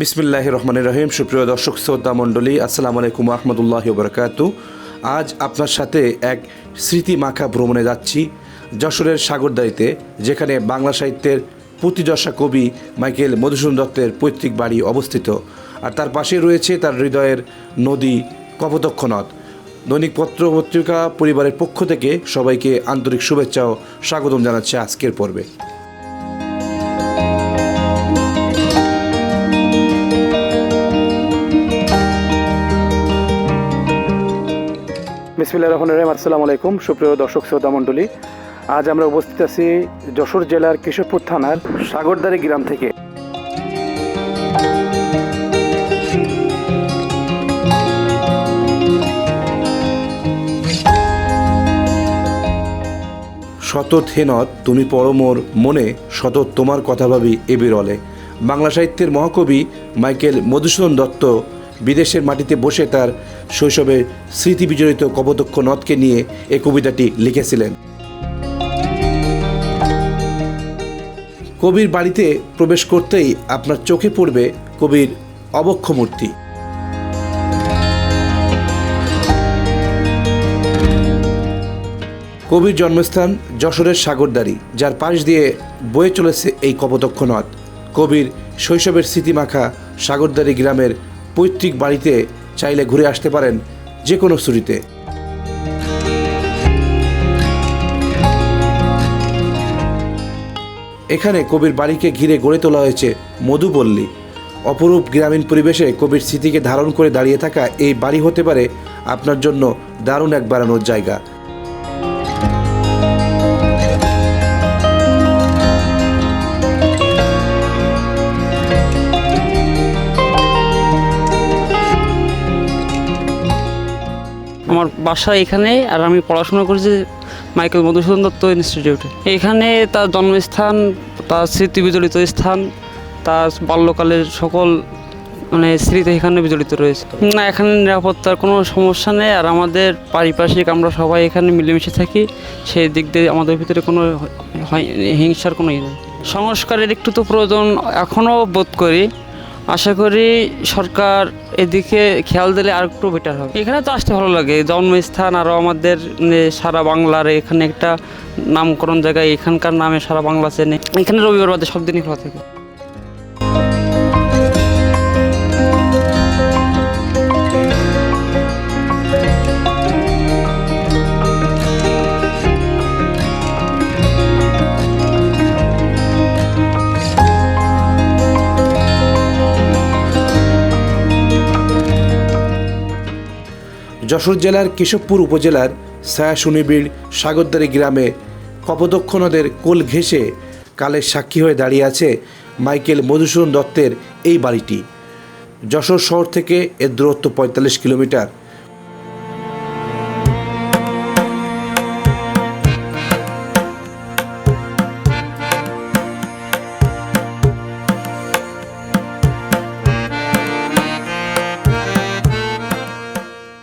বিসমিল্লাহ রহমান রহিম। সুপ্রিয় দর্শক শ্রদ্ধা মণ্ডলী, আসসালামু আলাইকুম আহমদুল্লাহ বরকাত আজ আপনার সাথে এক স্মৃতি মাখা ভ্রমণে যাচ্ছি যশোরের সাগরদাইতে যেখানে বাংলা সাহিত্যের পুঁতিযশা কবি মাইকেল মধুসূদন দত্তের পৈতৃক বাড়ি অবস্থিত। আর তার পাশে রয়েছে তার হৃদয়ের নদী কপোতক্ষ নদ দৈনিক পত্র পত্রিকা পরিবারের পক্ষ থেকে সবাইকে আন্তরিক শুভেচ্ছা ও স্বাগতম জানাচ্ছে আজকের পর্বে। বিসমিল্লা রহমান রহিম। আসসালামু আলাইকুম, সুপ্রিয় দর্শক শ্রোতা মণ্ডলী। আজ আমরা উপস্থিত আছি যশোর জেলার কেশবপুর থানার সাগরদারি গ্রাম থেকে। শতত হেনত তুমি পরমোর মনে শতত তোমার কথা ভাবি এ বিরলে। বাংলা সাহিত্যের মহাকবি মাইকেল মধুসূদন দত্ত বিদেশের মাটিতে বসে তার শৈশবে স্মৃতি বিজড়িত কপোতক্ষ নদকে নিয়ে এ কবিতাটি লিখেছিলেন। কবির বাড়িতে প্রবেশ করতেই আপনার চোখে পড়বে কবির অবক্ষ মূর্তি। কবির জন্মস্থান যশোরের সাগরদারি যার পাশ দিয়ে বয়ে চলেছে এই কপোতক্ষ নদ। কবির শৈশবের স্মৃতিমাখা সাগরদারি গ্রামের পৈতৃক বাড়িতে চাইলে ঘুরে আসতে পারেন যে কোনো ছুটিতে। এখানে কবির বাড়িকে ঘিরে গড়ে তোলা হয়েছে মধুপল্লী। অপরূপ গ্রামীণ পরিবেশে কবির স্মৃতিকে ধারণ করে দাঁড়িয়ে থাকা এই বাড়ি হতে পারে আপনার জন্য দারুণ এক বেড়ানোর জায়গা। আমার বাসা এখানে, আর আমি পড়াশোনা করেছি মাইকেল মধুসূদন দত্ত ইনস্টিটিউটে। এখানে তার জন্মস্থান, তার স্মৃতি বিজড়িত স্থান, তার বাল্যকালের সকল মানে স্মৃতি এখানে বিজড়িত রয়েছে। না, এখানে নিরাপত্তার কোনো সমস্যা নেই, আর আমাদের পারিপার্শ্বিক আমরা সবাই এখানে মিলেমিশে থাকি, সেই দিক দিয়ে আমাদের ভিতরে কোনো হিংসার কোনো ইয়ে নেই। সংস্কারের একটু তো প্রয়োজন এখনও বোধ করি। আশা করি সরকার এদিকে খেয়াল দিলে আর একটু বেটার হবে। এখানে তো আসতে ভালো লাগে, জন্মস্থান আরও আমাদের সারা বাংলার এখানে একটা নামকরণ জায়গায় এখানকার নামে সারা বাংলা চেনে। এখানে রবিবার বাদে সব দিনই খোলা থাকে। যশোর জেলার কেশবপুর উপজেলার ছায়াশুনিবিড় সাগরদারি গ্রামে কপদক্ষ নদের কোল ঘেঁষে কালের সাক্ষী হয়ে দাঁড়িয়ে আছে মাইকেল মধুসূদন দত্তের এই বাড়িটি। যশোর শহর থেকে এর দূরত্ব পঁয়তাল্লিশ কিলোমিটার।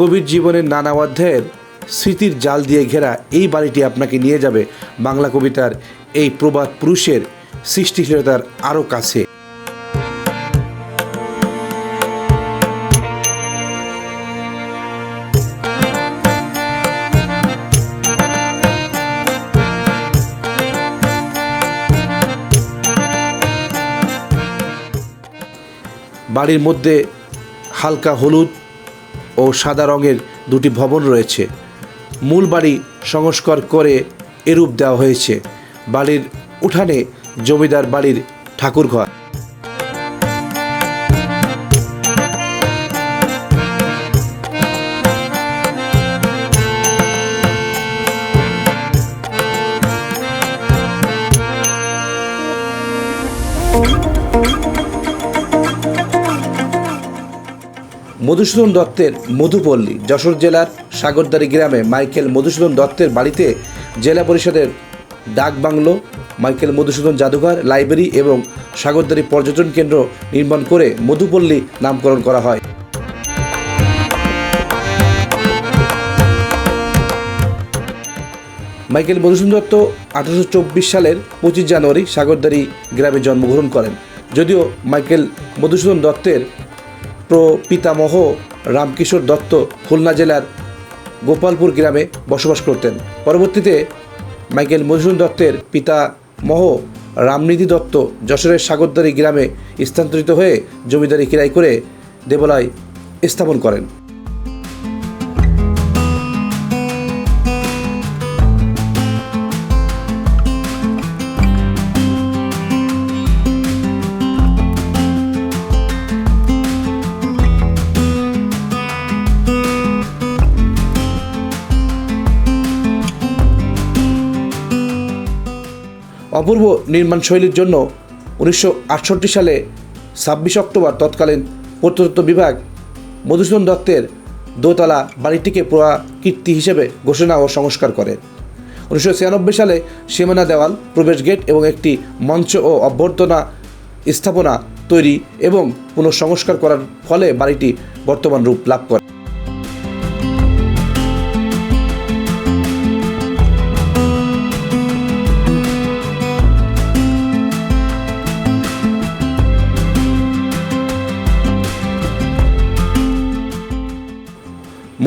কবির জীবনের নানা অধ্যায়ের স্মৃতির জাল দিয়ে ঘেরা এই বাড়িটি আপনাকে নিয়ে যাবে বাংলা কবিতার এই প্রবাদ পুরুষের সৃষ্টিশীলতার আরও কাছে। বাড়ির মধ্যে হালকা হলুদ ও সাদা রঙের দুটি ভবন রয়েছে। মূল বাড়ি সংস্কার করে এরূপ দেওয়া হয়েছে। বাড়ির উঠানে জমিদার বাড়ির ঠাকুরঘর। মধুসূদন দত্তের মধুপল্লী, যশোর জেলার সাগরদারি গ্রামে মাইকেল মধুসূদন দত্তের বাড়িতে জেলা পরিষদের ডাক বাংলো, মাইকেল মধুসূদন জাদুঘর, লাইব্রেরি এবং সাগরদারি পর্যটন কেন্দ্র নির্মাণ করে মধুপল্লী নামকরণ করা হয়। মাইকেল মধুসূদন দত্ত আঠারোশো চব্বিশ সালের পঁচিশ জানুয়ারি সাগরদারি গ্রামে জন্মগ্রহণ করেন। যদিও মাইকেল মধুসূদন দত্তের প্রপিতামহ রামকিশোর দত্ত খুলনা জেলার গোপালপুর গ্রামে বসবাস করতেন। পরবর্তীতে মাইকেল মধুসূদন দত্তের পিতা মহ রামনিধি দত্ত যশোরের সাগরদারি গ্রামে স্থানান্তরিত হয়ে জমিদারি কিরাই করে দেবলায় স্থাপন করেন। অপূর্ব নির্মাণ শৈলীর জন্য উনিশশো আটষট্টি সালে ছাব্বিশ অক্টোবর তৎকালীন প্রত্নতত্ত্ব বিভাগ মধুসূদন দত্তের দোতলা বাড়িটিকে পুরাকীর্তি হিসেবে ঘোষণা ও সংস্কার করে। উনিশশো ছিয়ানব্বই সালে সীমানা দেওয়াল, প্রবেশ গেট এবং একটি মঞ্চ ও অভ্যর্থনা স্থাপনা তৈরি এবং পুনঃসংস্কার করার ফলে বাড়িটি বর্তমান রূপ লাভ করে।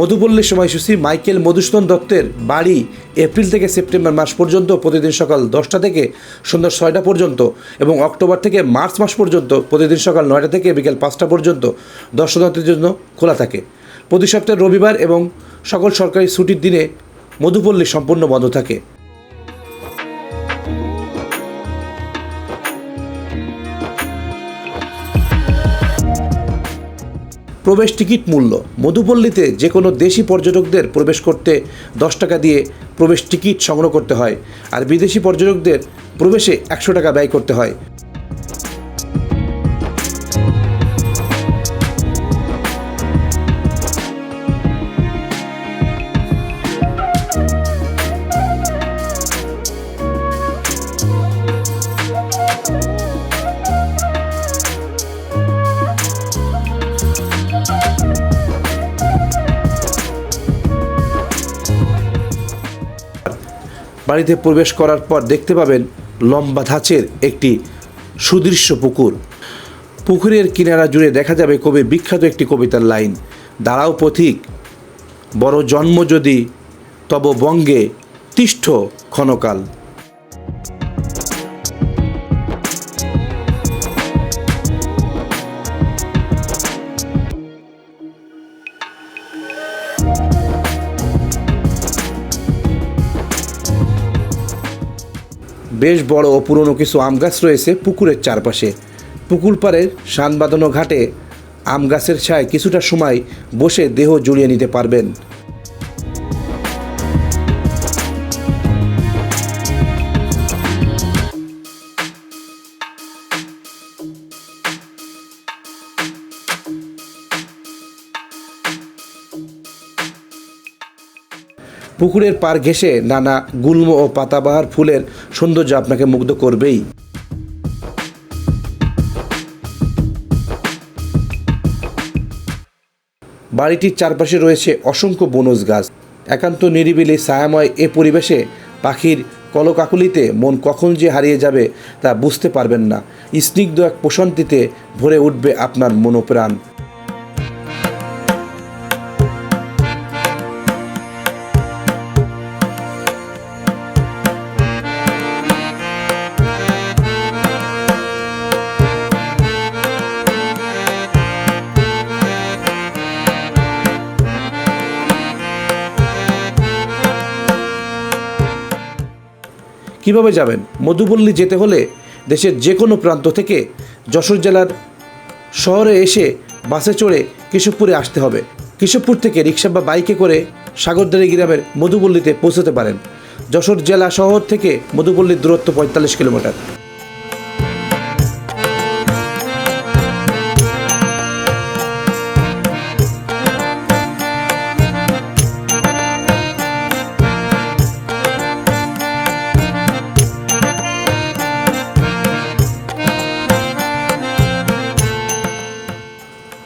মধুপল্লীর সময়সূচি মাইকেল মধুসূদন দত্তের বাড়ি এপ্রিল থেকে সেপ্টেম্বর মাস পর্যন্ত, প্রতিদিন সকাল দশটা থেকে সন্ধ্যা ছয়টা পর্যন্ত এবং অক্টোবর থেকে মার্চ মাস পর্যন্ত, প্রতিদিন সকাল নয়টা থেকে বিকেল পাঁচটা পর্যন্ত দর্শনার্থীর জন্য খোলা থাকে। প্রতি সপ্তাহে রবিবার এবং সকল সরকারি ছুটির দিনে মধুপল্লী সম্পূর্ণ বন্ধ থাকে। প্রবেশ টিকিট মূল্য। মধুপল্লীতে যে কোনো দেশি পর্যটকদের প্রবেশ করতে দশ টাকা দিয়ে প্রবেশ টিকিট সংগ্রহ করতে হয়, আর বিদেশি পর্যটকদের প্রবেশে একশো টাকা ব্যয় করতে হয়। বাড়িতে প্রবেশ করার পর দেখতে পাবেন লম্বা ধাঁচের একটি সুদৃশ্য পুকুর। পুকুরের কিনারা জুড়ে দেখা যাবে কবি বিখ্যাত একটি কবিতার লাইন, দাঁড়াও পথিক, বড় জন্ম যদি তব বঙ্গে তিষ্ঠ ক্ষণকাল। বেশ বড় ও পুরনো কিছু আম গাছ রয়েছে পুকুরের চারপাশে। পুকুর পাড়ের বাঁধানো ঘাটে আম গাছের ছায় কিছুটা সময় বসে দেহ জুড়িয়ে নিতে পারবেন। পুকুরের পার ঘেঁষে নানা গুল্ম ও পাতাবাহার ফুলের সৌন্দর্য আপনাকে মুগ্ধ করবেই। বাড়িটির চারপাশে রয়েছে অসংখ্য বনজ গাছ। একান্ত নিরিবিলি ছায়াময় এ পরিবেশে পাখির কলকাকুলিতে মন কখন যে হারিয়ে যাবে তা বুঝতে পারবেন না। স্নিগ্ধ এক প্রশান্তিতে ভরে উঠবে আপনার মনোপ্রাণ। কীভাবে যাবেন? মধুপল্লী যেতে হলে দেশের যে কোনো প্রান্ত থেকে যশোর জেলার শহরে এসে বাসে চড়ে কেশবপুরে আসতে হবে। কেশবপুর থেকে রিক্সা বা বাইকে করে সাগরদারি গ্রামের মধুপল্লীতে পৌঁছতে পারেন। যশোর জেলা শহর থেকে মধুপল্লীর দূরত্ব পঁয়তাল্লিশ কিলোমিটার।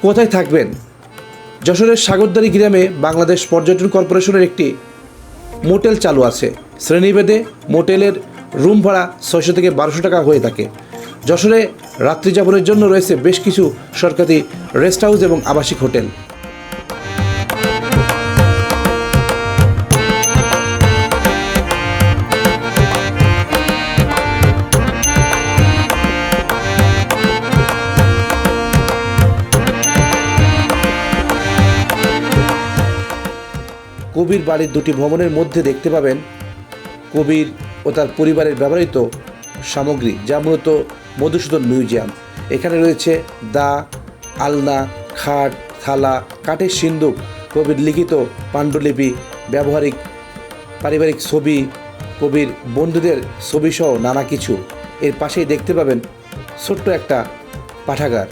কোথায় থাকবেন? যশোরের সাগরদারি গ্রামে বাংলাদেশ পর্যটন কর্পোরেশনের একটি মোটেল চালু আছে। শ্রেণীভেদে মোটেলের রুম ভাড়া ছয়শো থেকে বারোশো টাকা হয়ে থাকে। যশোরে রাত্রি যাপনের জন্য রয়েছে বেশ কিছু সরকারি রেস্ট হাউস এবং আবাসিক হোটেল। কবির বাড়ির দুটি ভবনের মধ্যে দেখতে পাবেন কবির ও তার পরিবারের ব্যবহৃত সামগ্রী, যা মূলত মধুসূদন মিউজিয়াম। এখানে রয়েছে দা, আলনা, খাট, থালা, কাঠের সিন্দুক, কবির লিখিত পাণ্ডুলিপি, ব্যবহারিক পারিবারিক ছবি, কবির বন্ধুদের ছবিসহ নানা কিছু। এর পাশেই দেখতে পাবেন ছোট্ট একটা পাঠাগার।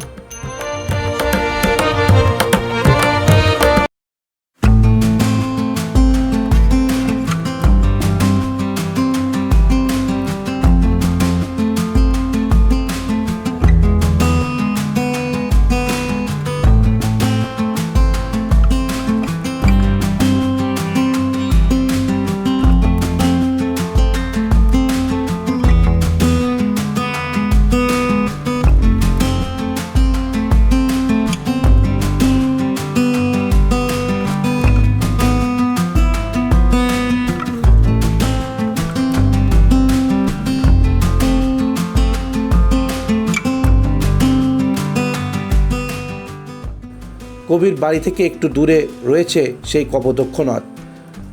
কবির বাড়ি থেকে একটু দূরে রয়েছে সেই কপদক্ষনাথ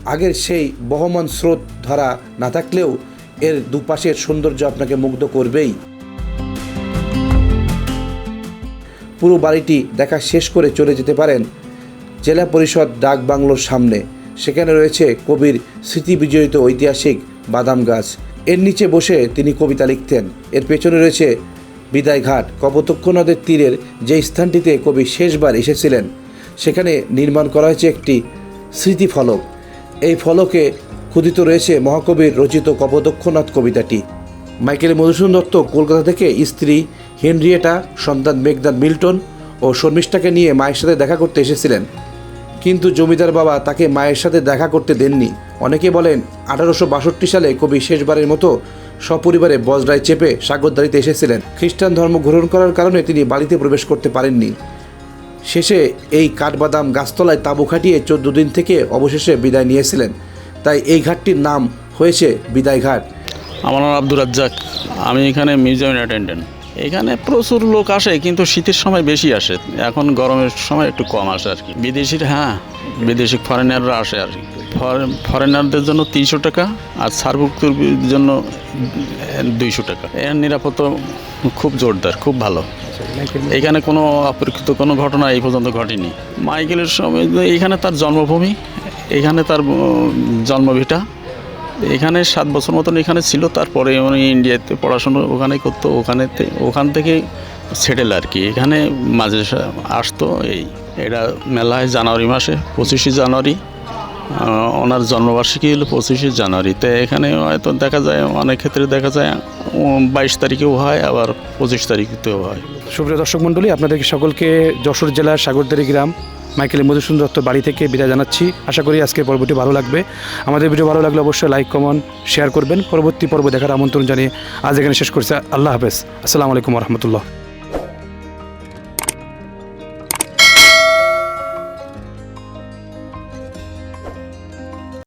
আগের সেই বহমান স্রোত ধরা না থাকলেও এর দুপাশের সৌন্দর্য আপনাকে মুগ্ধ করবেই। পুরো বাড়িটি দেখা শেষ করে চলে যেতে পারেন জেলা পরিষদ ডাক বাংলোর সামনে। সেখানে রয়েছে কবির স্মৃতি বিজড়িত ঐতিহাসিক বাদাম গাছ। এর নিচে বসে তিনি কবিতা লিখতেন। এর পেছনে রয়েছে বিদায়ঘাট কপোতক্ষ নদের তীরের যে স্থানটিতে কবি শেষবার এসেছিলেন, সেখানে নির্মাণ করা হয়েছে একটি স্মৃতিফলক। এই ফলকে ক্ষুদিত রয়েছে মহাকবির রচিত কপোতক্ষনাথ কবিতাটি। মাইকেল মধুসূদন দত্ত কলকাতা থেকে স্ত্রী হেনরিয়েটা, সন্তান মেঘদান মিল্টন ও শর্মিষ্ঠাকে নিয়ে মায়ের সাথে দেখা করতে এসেছিলেন। কিন্তু জমিদার বাবা তাকে মায়ের সাথে দেখা করতে দেননি। অনেকে বলেন, আঠারোশো বাষট্টি সালে কবি শেষবারের মতো সপরিবারে বজরায় চেপে সাগরদারিতে এসেছিলেন। খ্রিস্টান ধর্ম গ্রহণ করার কারণে তিনি বাড়িতে প্রবেশ করতে পারেননি। শেষে এই কাঠবাদাম গাছতলায় তাঁবু খাটিয়ে চোদ্দ দিন থেকে অবশেষে বিদায় নিয়েছিলেন। তাই এই ঘাটটির নাম হয়েছে বিদায় ঘাট। আমার নাম আব্দুর রাজ্জাক। আমি এখানে মিউজিয়াম অ্যাটেন্ডেন্ট। এখানে প্রচুর লোক আসে, কিন্তু শীতের সময় বেশি আসে। এখন গরমের সময় একটু কম আসে আর কি। বিদেশির হ্যাঁ বিদেশি ফরেনাররা আসে আর কি। ফরেনারদের জন্য তিনশো টাকা আর সার্বভুক্তর জন্য দুইশো টাকা। এর নিরাপত্তা খুব জোরদার, খুব ভালো। এখানে কোনো অপেক্ষিত কোনো ঘটনা এই পর্যন্ত ঘটেনি। মাইকেলের সময়, এখানে তার জন্মভূমি, এখানে তার জন্মভিটা। এখানে সাত বছর মতন এখানে ছিল, তারপরে উনি ইন্ডিয়াতে পড়াশুনো ওখানে করতো ওখানে ওখান থেকে সেটেল আর কি। এখানে মাঝে আসতো, এই, এটা মেলা হয় জানুয়ারি মাসে, পঁচিশে জানুয়ারি। ওনার জন্মবার্ষিকী হলো পঁচিশে জানুয়ারি। তো এখানে হয়তো দেখা যায়, অনেক ক্ষেত্রে দেখা যায় বাইশ তারিখেও হয়, আবার পঁচিশ তারিখেও হয়। সুপ্রিয় দর্শক মণ্ডলী আপনাদেরকে সকলকে যশোর জেলার সাগরদারি গ্রাম মাইকেল মধুসূদন দত্ত বাড়ি থেকে বিদায় জানাচ্ছি। আশা করি আজকের পর্বটি ভালো লাগবে। আমাদের ভিডিও ভালো লাগলে অবশ্যই লাইক কমন শেয়ার করবেন। পরবর্তী পর্ব দেখার আমন্ত্রণ জানিয়ে আজ এখানে শেষ করছে। আল্লাহ হাফেজ। আসসালামু আলাইকুম রহমতুল্লাহ।